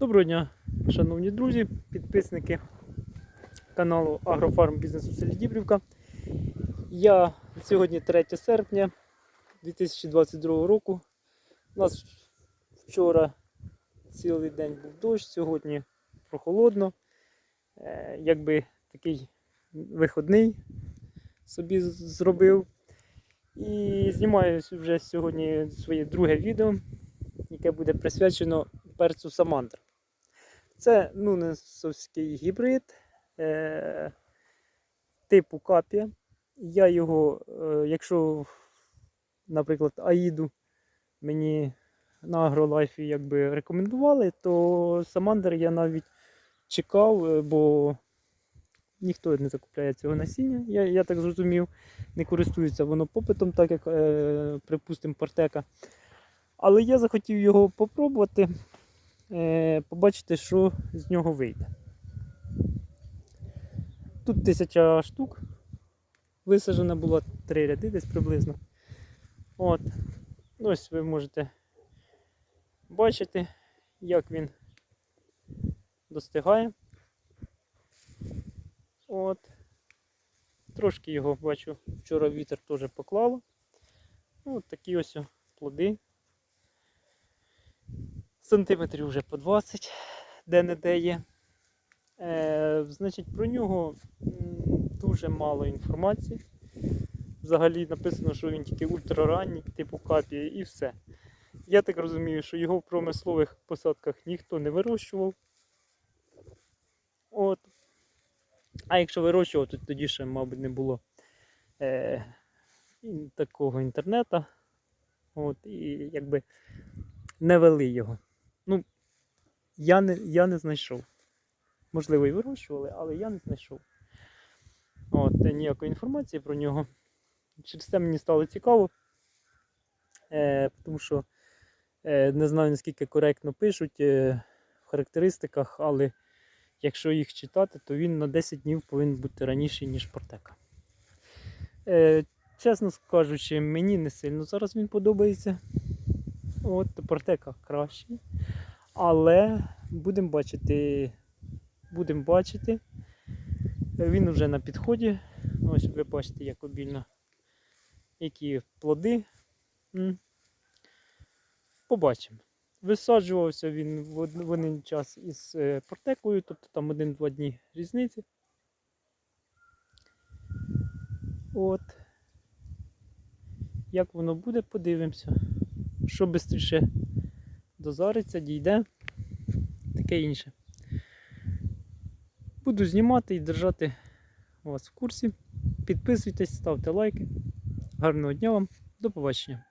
Доброго дня, шановні друзі, підписники каналу Агрофарм Бізнес у селі Дібрівка. Я сьогодні 3 серпня 2022 року. У нас вчора цілий день був дощ, сьогодні прохолодно. Е, Якби такий виходний собі зробив. І знімаю вже сьогодні своє друге відео, яке буде присвячено перцю Самандр. Це нунесовський гібрид е, типу капія. Я його, е, якщо, наприклад, Аїду мені на агролайфі якби рекомендували, то Самандр я навіть чекав, е, бо ніхто не закупляє цього насіння, я, я так зрозумів, не користується воно попитом, так як, е, припустимо, партека. Але я захотів його попробувати, е, побачити, що з нього вийде. Тут тисяча штук. Висаджена була три ряди десь приблизно. От. Ось ви можете бачити, як він достигає. От. Трошки його бачу, вчора вітер теж поклало. Ну, От такі ось плоди. Сантиметрів вже по 20, де-не-де є. Е, значить, про нього дуже мало інформації. Взагалі написано, що він тільки ультраранній, типу капія, і все. Я так розумію, що його в промислових посадках ніхто не вирощував. От. А якщо вирощував, то тоді ще, мабуть, не було е, такого інтернету. От, і якби не вели його. Я не, я не знайшов. Можливо, і вирощували, але я не знайшов. От, ніякої інформації про нього. Через це мені стало цікаво. Е, тому що е, не знаю, наскільки коректно пишуть е, в характеристиках, але якщо їх читати, то він на 10 днів повинен бути раніше, ніж Портека. Е, чесно кажучи, мені не сильно зараз він подобається. От Портека кращий. Але будемо бачити. Будемо бачити. Він вже на підході. Ось ви бачите, як обільно, які плоди. Побачимо. Висаджувався він в один час із е, портекою, тобто там один-два дні різниці. От. Як воно буде, подивимося. Що швидше дозариться, дійде, таке інше. Буду знімати і держати вас в курсі. Підписуйтесь, ставте лайки. Гарного дня вам, до побачення.